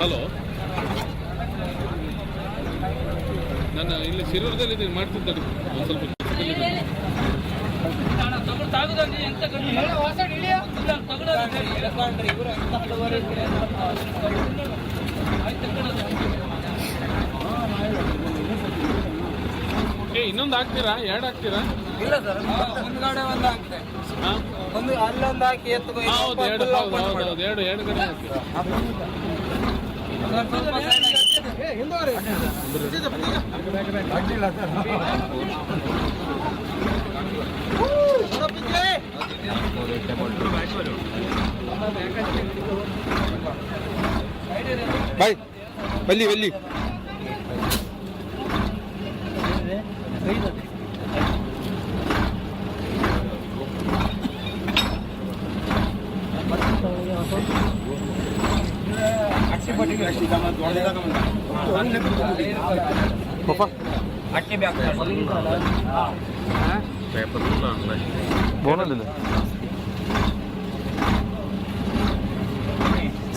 Hello ನಾನು ಇಲ್ಲಿ ಶಿರೂರದಲ್ಲಿ ಇದ್ದೀನಿ ಮಾಡ್ತಿದ್ದೆ ಸ್ವಲ್ಪ. ಏ ಇನ್ನೊಂದು ಹಾಕ್ತೀರಾ? ಎರಡು ಹಾಕ್ತೀರಾ? ಇಲ್ಲ ಸರ್ ಒಂದು ಕಡೆ ಒಂದು ಹಾಕ್ತೆ? ಒಂದು ಅಲ್ಲೊಂದು ಹಾಕಿ ಎತ್ತು ಹೌದು ಎರಡು ಹೌದು ಹೌದು ಹೌದು ಎರಡು ಎರಡು ಕಡೆ ಹಾಕ್ತೀರಾ ಬಲ್ಲಿ ബൈ വല്ലി വല്ലി പേപ്പറിലുള്ള ബോണല്ലേ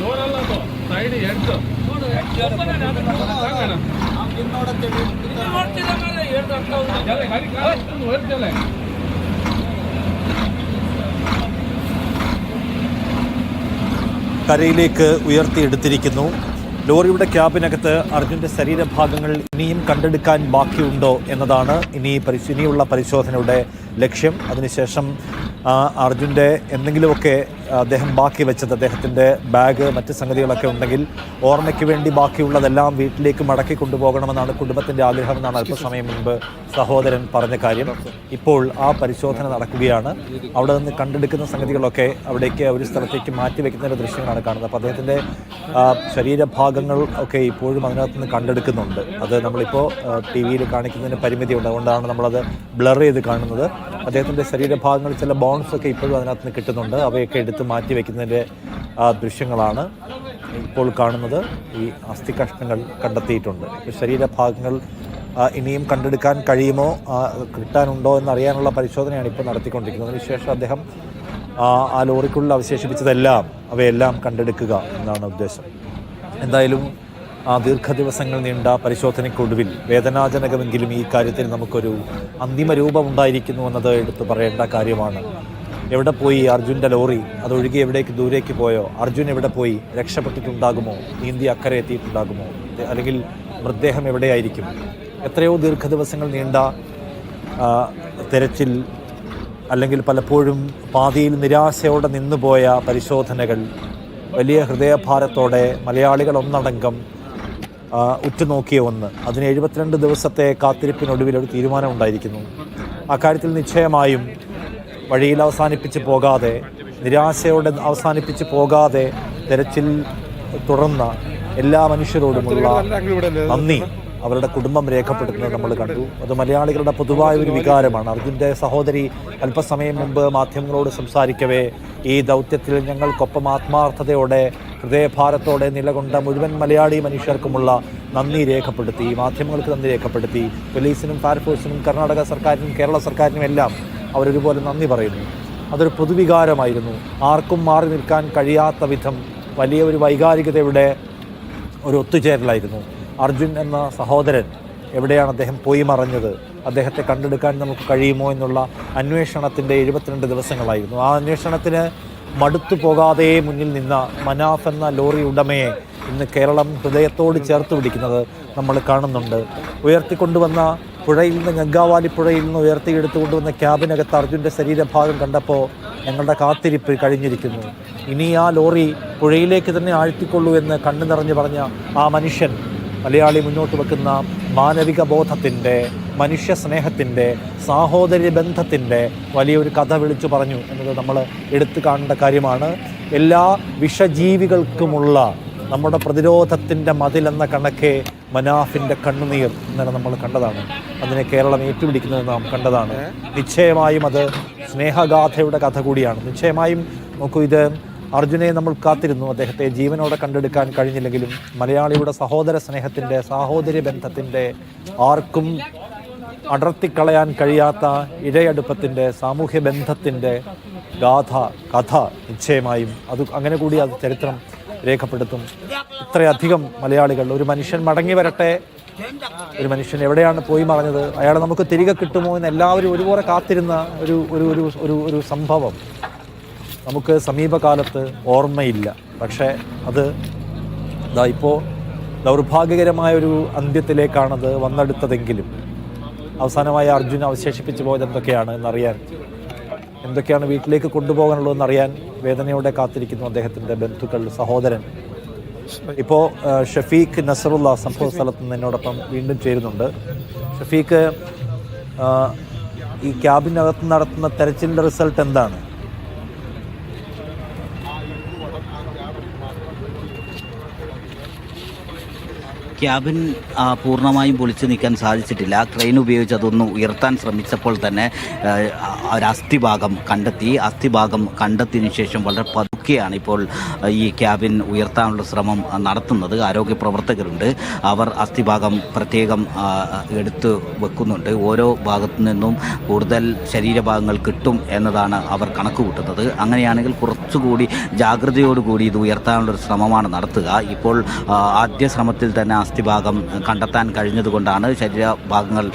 ಡೋರ್ ಅಲ್ಲ ಅದು ಸೈಡ್ ಹೆಡ್ കരയിലേക്ക് ഉയർത്തിയെടുത്തിരിക്കുന്നു ലോറിയുടെ ക്യാബിനകത്ത് അർജുൻ്റെ ശരീരഭാഗങ്ങൾ ഇനിയും കണ്ടെടുക്കാൻ ബാക്കിയുണ്ടോ എന്നതാണ് ഇനി പരിശ് ഇനിയുള്ള പരിശോധനയുടെ ലക്ഷ്യം. അതിനുശേഷം അർജുന്റെ എന്തെങ്കിലുമൊക്കെ അദ്ദേഹം ബാക്കി വെച്ചത് അദ്ദേഹത്തിന്റെ ബാഗ് മറ്റ് സംഗതികളൊക്കെ ഉണ്ടെങ്കിൽ ഓർമ്മയ്ക്ക് വേണ്ടി ബാക്കിയുള്ളതെല്ലാം വീട്ടിലേക്ക് മടക്കി കൊണ്ടുപോകണമെന്നാണ് കുടുംബത്തിന്റെ ആഗ്രഹമെന്നാണ് അല്പസമയം മുൻപ് സഹോദരൻ പറഞ്ഞ കാര്യം. ഇപ്പോൾ ആ പരിശോധന നടക്കുകയാണ്. അവിടെ നിന്ന് കണ്ടെടുക്കുന്ന സംഗതികളൊക്കെ അവിടേക്ക് ഒരു സ്ഥലത്തേക്ക് മാറ്റി വെക്കുന്ന ദൃശ്യങ്ങളാണ് കാണുന്നത്. അപ്പോൾ അദ്ദേഹത്തിന്റെ ശരീരഭാഗങ്ങൾ ഒക്കെ ഇപ്പോഴും അതിനകത്ത് നിന്ന് കണ്ടെടുക്കുന്നുണ്ട്. അത് നമ്മളിപ്പോൾ ടി വിയിൽ കാണിക്കുന്നതിന് പരിമിതിയുണ്ട്. അതുകൊണ്ടാണ് നമ്മളത് ബ്ലർ ചെയ്ത് കാണുന്നത്. അദ്ദേഹത്തിന്റെ ശരീരഭാഗങ്ങൾ ചില ബോൺസ് ഒക്കെ ഇപ്പോഴും അതിനകത്ത് നിന്ന് കിട്ടുന്നുണ്ട്. അവയൊക്കെ എടുത്ത് മാറ്റി വയ്ക്കുന്നതിന്റെ ദൃശ്യങ്ങളാണ് ഇപ്പോൾ കാണുന്നത്. ഈ അസ്ഥി കഷ്ണങ്ങൾ കണ്ടെത്തിയിട്ടുണ്ട്. ശരീരഭാഗങ്ങൾ ഇനിയും കണ്ടെടുക്കാൻ കഴിയുമോ കിട്ടാനുണ്ടോ എന്നറിയാനുള്ള പരിശോധനയാണ് ഇപ്പോൾ നടത്തിക്കൊണ്ടിരിക്കുന്നത്. അതിനുശേഷം അദ്ദേഹം ആ ലോറിക്കുള്ളിൽ അവശേഷിപ്പിച്ചതെല്ലാം അവയെല്ലാം കണ്ടെടുക്കുക എന്നാണ് ഉദ്ദേശം. എന്തായാലും ആ ദീർഘദിവസങ്ങൾ നീണ്ട പരിശോധനയ്ക്കൊടുവിൽ വേദനാജനകമെങ്കിലും ഈ കാര്യത്തിൽ നമുക്കൊരു അന്തിമ രൂപം ഉണ്ടായിരിക്കുന്നു എന്നത് എടുത്തു പറയേണ്ട കാര്യമാണ്. എവിടെ പോയി അർജുന്റെ ലോറി? അതൊഴുകി എവിടേക്ക് ദൂരേക്ക് പോയോ? അർജുൻ എവിടെ പോയി? രക്ഷപ്പെട്ടിട്ടുണ്ടാകുമോ? നീന്തി അക്കരെ എത്തിയിട്ടുണ്ടാകുമോ? അല്ലെങ്കിൽ മൃതദേഹം എവിടെയായിരിക്കും? എത്രയോ ദീർഘദിവസങ്ങൾ നീണ്ട തിരച്ചിൽ അല്ലെങ്കിൽ പലപ്പോഴും പാതിയിൽ നിരാശയോടെ നിന്നുപോയ പരിശോധനകൾ വലിയ ഹൃദയഭാരത്തോടെ മലയാളികൾ ഒന്നടങ്കം ഉറ്റുനോക്കിയ ഒന്ന്. അതിന് എഴുപത്തിരണ്ട് ദിവസത്തെ കാത്തിരിപ്പിനൊടുവിൽ ഒരു തീരുമാനമുണ്ടായിരിക്കുന്നു അക്കാര്യത്തിൽ നിശ്ചയമായും വഴിയിൽ അവസാനിപ്പിച്ച് പോകാതെ നിരാശയോടെ അവസാനിപ്പിച്ച് പോകാതെ തെരച്ചിൽ തുടർന്ന എല്ലാ മനുഷ്യരോടുമുള്ള നന്ദി. അവരുടെ കുടുംബം രേഖപ്പെടുത്തുന്നത് നമ്മൾ കണ്ടു. അത് മലയാളികളുടെ പൊതുവായ ഒരു വികാരമാണ്. അർജുന്റെ സഹോദരി അല്പസമയം മുമ്പ് മാധ്യമങ്ങളോട് സംസാരിക്കവേ ഈ ദൗത്യത്തിൽ ഞങ്ങൾക്കൊപ്പം ആത്മാർത്ഥതയോടെ ഹൃദയഭാരത്തോടെ നിലകൊണ്ട മുഴുവൻ മലയാളി മനുഷ്യർക്കുമുള്ള നന്ദി രേഖപ്പെടുത്തി മാധ്യമങ്ങൾക്ക് നന്ദി രേഖപ്പെടുത്തി. പോലീസിനും ഫയർഫോഴ്സിനും കർണാടക സർക്കാരിനും കേരള സർക്കാരിനും എല്ലാം അവരൊരുപോലെ നന്ദി പറയുന്നു. അതൊരു പൊതുവികാരമായിരുന്നു. ആർക്കും മാറി നിൽക്കാൻ കഴിയാത്ത വിധം വലിയ ഒരു വൈകാരികതയുടെ ഒരു ഒത്തുചേരലായിരുന്നു. അർജുൻ എന്ന സഹോദരൻ എവിടെയാണ് അദ്ദേഹം പോയി മറഞ്ഞത്? അദ്ദേഹത്തെ കണ്ടെടുക്കാൻ നമുക്ക് കഴിയുമോ എന്നുള്ള അന്വേഷണത്തിന്റെ എഴുപത്തിരണ്ട് ദിവസങ്ങളായിരുന്നു. ആ അന്വേഷണത്തിന് മടുത്തു പോകാതെ മുന്നിൽ നിന്ന മനാഫ് എന്ന ലോറി ഉടമയെ ഇന്ന് കേരളം ഹൃദയത്തോട് ചേർത്ത് പിടിക്കുന്നത് നമ്മൾ കാണുന്നുണ്ട്. ഉയർത്തിക്കൊണ്ടുവന്ന പുഴയിൽ നിന്ന് ഗംഗാവാലി പുഴയിൽ നിന്ന് ഉയർത്തിയെടുത്തുകൊണ്ടുവന്ന ക്യാബിനകത്ത് അർജുന്റെ ശരീരഭാഗം കണ്ടപ്പോൾ ഞങ്ങളുടെ കാത്തിരിപ്പ് കഴിഞ്ഞിരിക്കുന്നു. ഇനി ആ ലോറി പുഴയിലേക്ക് തന്നെ ആഴ്ത്തിക്കൊള്ളൂ എന്ന് കണ്ണു നിറഞ്ഞു പറഞ്ഞ ആ മനുഷ്യൻ മലയാളി മുന്നോട്ട് വെക്കുന്ന മാനവിക ബോധത്തിന്റെ മനുഷ്യ സ്നേഹത്തിന്റെ സാഹോദര്യ ബന്ധത്തിന്റെ വലിയൊരു കഥ വിളിച്ചു പറഞ്ഞു എന്നത് നമ്മൾ എടുത്തു കാണേണ്ട കാര്യമാണ്. എല്ലാ വിഷജീവികൾക്കുമുള്ള നമ്മുടെ പ്രതിരോധത്തിന്റെ മതിലെന്ന കണക്കെ മനാഫിന്റെ കണ്ണുനീർ ഇന്നലെ നമ്മൾ കണ്ടതാണ്. അതിനെ കേരളം ഏറ്റുപിടിക്കുന്നത് നാം കണ്ടതാണ്. നിശ്ചയമായും അത് സ്നേഹഗാഥയുടെ കഥ കൂടിയാണ്. നിശ്ചയമായും നോക്കൂ ഇത് അർജുനെ നമ്മൾ കാത്തിരുന്നു. അദ്ദേഹത്തെ ജീവനോടെ കണ്ടെടുക്കാൻ കഴിഞ്ഞില്ലെങ്കിലും മലയാളിയുടെ സഹോദര സ്നേഹത്തിന്റെ സാഹോദര്യ ബന്ധത്തിന്റെ ആർക്കും അടർത്തിക്കളയാൻ കഴിയാത്ത ഇഴയടുപ്പത്തിന്റെ സാമൂഹ്യ ബന്ധത്തിന്റെ ഗാഥ കഥ നിശ്ചയമായും അത് അങ്ങനെ കൂടി അത് ചരിത്രം രേഖപ്പെടുത്തും. ഇത്രയധികം മലയാളികൾ ഒരു മനുഷ്യൻ മടങ്ങി വരട്ടെ. ഒരു മനുഷ്യൻ എവിടെയാണ് പോയി മറഞ്ഞത്? അയാളെ നമുക്ക് തിരികെ കിട്ടുമോ എന്ന് എല്ലാവരും ഒരുപോലെ കാത്തിരുന്ന ഒരു ഒരു ഒരു ഒരു സംഭവം. നമുക്ക് സമീപകാലത്ത് ഓർമ്മയില്ല. പക്ഷേ അത് ഇതാ ഇപ്പോൾ ദൗർഭാഗ്യകരമായ ഒരു അന്ത്യത്തിലേക്കാണത് വന്നെടുത്തതെങ്കിലും. അവസാനമായി അർജുൻ അവശേഷിപ്പിച്ചു പോയത് എന്തൊക്കെയാണ് എന്നറിയാൻ എന്തൊക്കെയാണ് വീട്ടിലേക്ക് കൊണ്ടുപോകാനുള്ളതെന്ന് അറിയാൻ വേദനയോടെ കാത്തിരിക്കുന്നു അദ്ദേഹത്തിന്റെ ബന്ധുക്കൾ സഹോദരൻ. ഇപ്പോൾ ഷഫീഖ് നസറുള്ള സംഭവ സ്ഥലത്ത് നിന്ന് എന്നോടൊപ്പം വീണ്ടും ചേരുന്നുണ്ട്. ഷഫീഖ് ഈ ക്യാബിനകത്ത് നടത്തുന്ന തെരച്ചിലിന്റെ റിസൾട്ട് എന്താണ്? ക്യാബിൻ പൂർണമായും പൊളിച്ചു നീക്കാൻ സാധിച്ചിട്ടില്ല. ക്രെയിൻ ഉപയോഗിച്ച് അതൊന്ന് ഉയർത്താൻ ശ്രമിച്ചപ്പോൾ തന്നെ ഒരു അസ്ഥിഭാഗം കണ്ടെത്തി. അസ്ഥിഭാഗം കണ്ടെത്തിയതിനു ശേഷം വളരെ പതുക്കെയാണ് ഇപ്പോൾ ഈ ക്യാബിൻ ഉയർത്താനുള്ള ശ്രമം നടത്തുന്നത്. ആരോഗ്യ പ്രവർത്തകരുണ്ട്. അവർ അസ്ഥിഭാഗം പ്രത്യേകം എടുത്ത് വെക്കുന്നുണ്ട്. ഓരോ ഭാഗത്തു നിന്നും കൂടുതൽ ശരീരഭാഗങ്ങൾ കിട്ടും എന്നതാണ് അവർ കണക്ക് കൂട്ടുന്നത് അങ്ങനെയാണെങ്കിൽ കുറച്ചുകൂടി ജാഗ്രതയോടുകൂടി ഇത് ഉയർത്താനുള്ളൊരു ശ്രമമാണ് നടത്തുക. ഇപ്പോൾ ആദ്യ ശ്രമത്തിൽ തന്നെ അസ്ഥിഭാഗം കണ്ടെത്താൻ കഴിഞ്ഞതുകൊണ്ടാണ് ശരീരഭാഗങ്ങൾ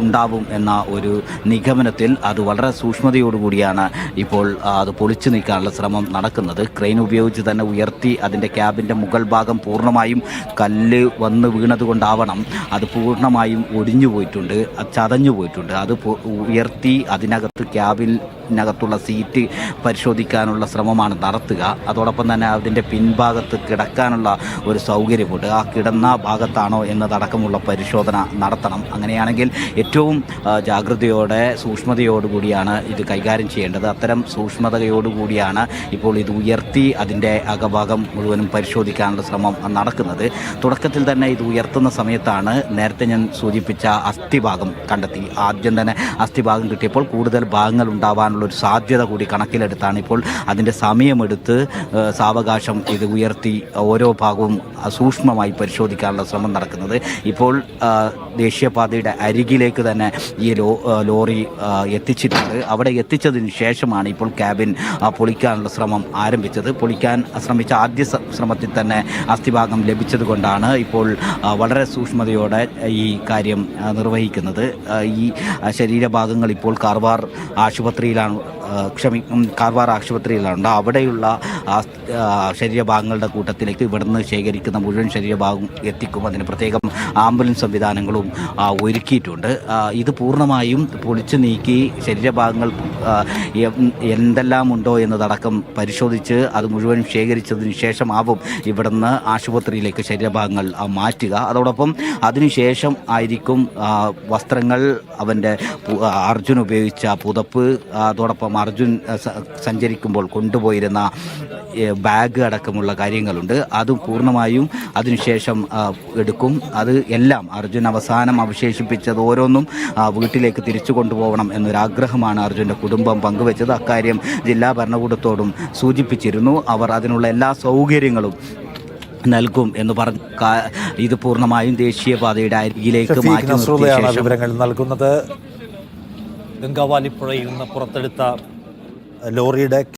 ഉണ്ടാവും എന്ന ഒരു നിഗമനത്തിൽ അത് വളരെ സൂക്ഷ്മതയോടുകൂടിയാണ് ഇപ്പോൾ അത് പൊളിച്ചു നീക്കാനുള്ള ശ്രമം നടക്കുന്നത്. ക്രെയിൻ ഉപയോഗിച്ച് തന്നെ ഉയർത്തി അതിന്റെ ക്യാബിന്റെ മുകൾ ഭാഗം പൂർണമായും കല്ല് വന്ന് വീണതുകൊണ്ടാവണം. അത് പൂർണമായും ഒടിഞ്ഞു പോയിട്ടുണ്ട് ചതഞ്ഞു പോയിട്ടുണ്ട് അത് ഉയർത്തി അതിനകത്ത് ക്യാബിനകത്തുള്ള സീറ്റ് പരിശോധിക്കാനുള്ള ശ്രമമാണ് നടത്തുക. അതോടൊപ്പം തന്നെ അതിന്റെ പിൻഭാഗത്ത് കിടക്കാനുള്ള ഒരു സൗകര്യമുണ്ട്. ആ കിടന്ന ഭാഗത്താണോ എന്നതടക്കമുള്ള പരിശോധന നടത്തണം. അങ്ങനെയാണെങ്കിൽ ഏറ്റവും ജാഗ്രതയോടെ സൂക്ഷ്മതയോടുകൂടിയാണ് ഇത് കൈകാര്യം ചെയ്യേണ്ടത്. അത്തരം സൂക്ഷ്മതയോടുകൂടിയാണ് ഇപ്പോൾ ഇത് ഉയർത്തി അതിന്റെ അകഭാഗം മുഴുവനും പരിശോധിക്കാനുള്ള ശ്രമം നടക്കുന്നത്. തുടക്കത്തിൽ തന്നെ ഇത് ഉയർത്തുന്ന സമയത്താണ് നേരത്തെ ഞാൻ സൂചിപ്പിച്ച അസ്ഥിഭാഗം കണ്ടെത്തി. ആദ്യം തന്നെ അസ്ഥിഭാഗം കിട്ടിയപ്പോൾ കൂടുതൽ ഭാഗങ്ങൾ ഉണ്ടാവാനുള്ള ഒരു സാധ്യത കൂടി കണക്കിലെടുത്താണ് ഇപ്പോൾ അതിന്റെ സമയമെടുത്ത് സാവകാശം ഇത് ഉയർത്തി ഓരോ ഭാഗവും സൂക്ഷ്മമായി പരിശോധിക്കാനുള്ള ശ്രമം നടക്കുന്നത്. ഇപ്പോൾ ദേശീയപാതയുടെ അരികിലേക്ക് തന്നെ ഈ ലോ ലോറി എത്തിച്ചിട്ടുണ്ട്. അവിടെ എത്തിച്ചതിന് ശേഷമാണ് ഇപ്പോൾ ക്യാബിൻ പൊളിക്കാനുള്ള ശ്രമം ആരംഭിച്ചത്. പൊളിക്കാൻ ശ്രമിച്ച ആദ്യ ശ്രമത്തിൽ തന്നെ അസ്ഥിഭാഗം ലഭിച്ചതുകൊണ്ടാണ് ഇപ്പോൾ വളരെ സൂക്ഷ്മതയോടെ ഈ കാര്യം നിർവഹിക്കുന്നത്. ഈ ശരീരഭാഗങ്ങൾ ഇപ്പോൾ കാർവാർ ആശുപത്രിയിലാണ് ആ, ക്ഷമി കാർവാർ ആശുപത്രിയിലാണ്. അവിടെയുള്ള ശരീരഭാഗങ്ങളുടെ കൂട്ടത്തിലേക്ക് ഇവിടുന്ന് ശേഖരിക്കുന്ന മുഴുവൻ ശരീരഭാഗം എത്തിക്കും. അതിന് പ്രത്യേകം ആംബുലൻസ് സംവിധാനങ്ങളും ഒരുക്കിയിട്ടുണ്ട്. ഇത് പൂർണമായും പൊളിച്ചു നീക്കി ശരീരഭാഗങ്ങൾ എന്തെല്ലാം ഉണ്ടോ എന്നതടക്കം പരിശോധിച്ച് അത് മുഴുവൻ ശേഖരിച്ചതിന് ശേഷമാവും ഇവിടുന്ന് ആശുപത്രിയിലേക്ക് ശരീരഭാഗങ്ങൾ മാറ്റുക. അതോടൊപ്പം അതിനുശേഷം ആയിരിക്കും വസ്ത്രങ്ങൾ അവന്റെ അർജുൻ ഉപയോഗിച്ച പുതപ്പ് അതോടൊപ്പം അർജുൻ സഞ്ചരിക്കുമ്പോൾ കൊണ്ടുപോയിരുന്ന ബാഗ് അടക്കമുള്ള കാര്യങ്ങളുണ്ട്. അതും പൂർണമായും അതിനുശേഷം എടുക്കും. അത് എല്ലാം അർജുൻ അവസാനം അവശേഷിപ്പിച്ചത് ഓരോന്നും വീട്ടിലേക്ക് തിരിച്ചു കൊണ്ടുപോകണം എന്നൊരാഗ്രഹമാണ് അർജുന്റെ കുടുംബം പങ്കുവച്ചത്. അക്കാര്യം ജില്ലാ ഭരണകൂടത്തോടും സൂചിപ്പിച്ചിരുന്നു. അവർ അതിനുള്ള എല്ലാ സൗകര്യങ്ങളും നൽകും എന്ന് പറഞ്ഞ ഇത് പൂർണമായും ദേശീയപാതയുടെ അരികിലേക്ക് മാറ്റി വിവരങ്ങൾ നൽകുന്നത്. ഗംഗാവാലിപ്പുഴയിൽ നിന്ന് പുറത്തെടുത്ത ലോറിയുടെ